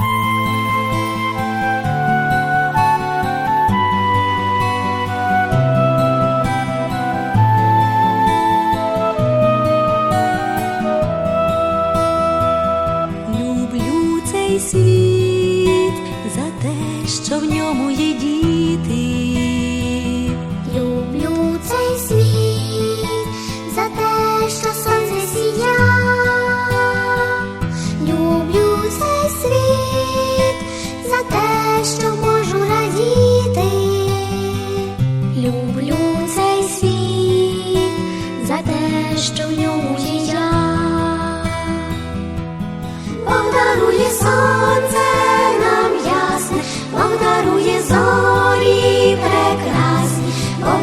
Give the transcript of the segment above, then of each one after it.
Люблю цей світ за те, що в ньому є діти. Що в ньому є я. Сонце нам ясне, Бог зорі прекрасні, Бог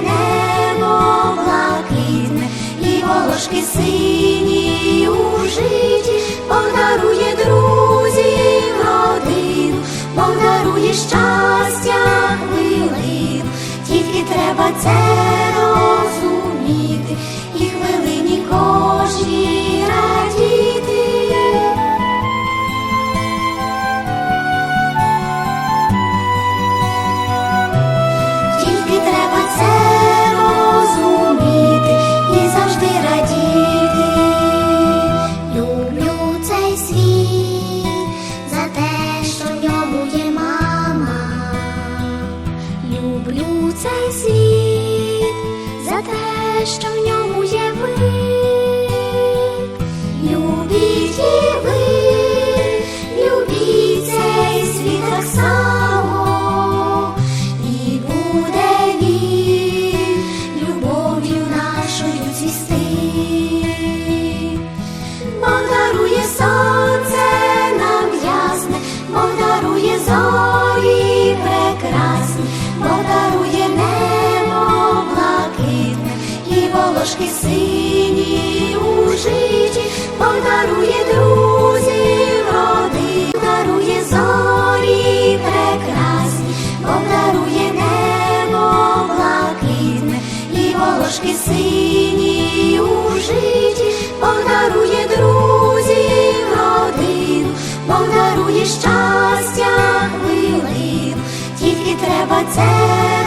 небо блакитне і волошки сині у житті, Бог дарує друзів родину, Бог дарує щастя хвилину, тільки треба це що в ньому є ви. Любіть і ви, любіть цей світ так само, і буде він любов'ю нашою цвісти. Бог дарує сонце і волошки сині у житті, Бог дарує друзів родин, дарує зорі прекрасні, Бог дарує небо блакитне. І волошки сині у житті, Бог дарує друзів родину, Бог дарує щастя хвилину, тільки треба це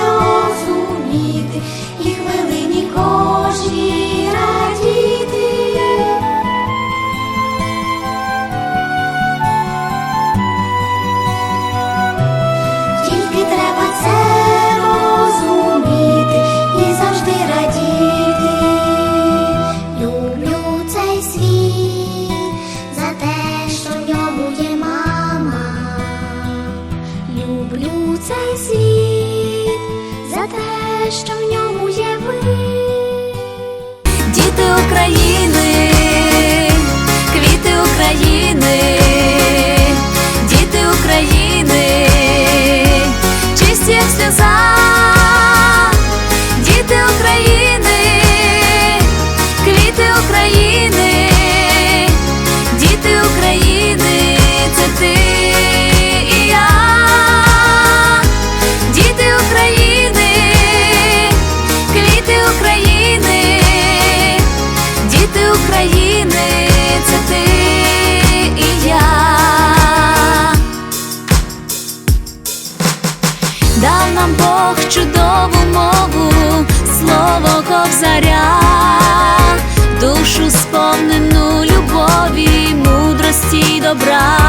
цей світ за те, що в ньому є ви. Діти України, квіти України, діти України, чисті як сльоза, діти України, квіти України, нам Бог чудову мову, слово ковзаря, душу сповнену любові, мудрості й добра.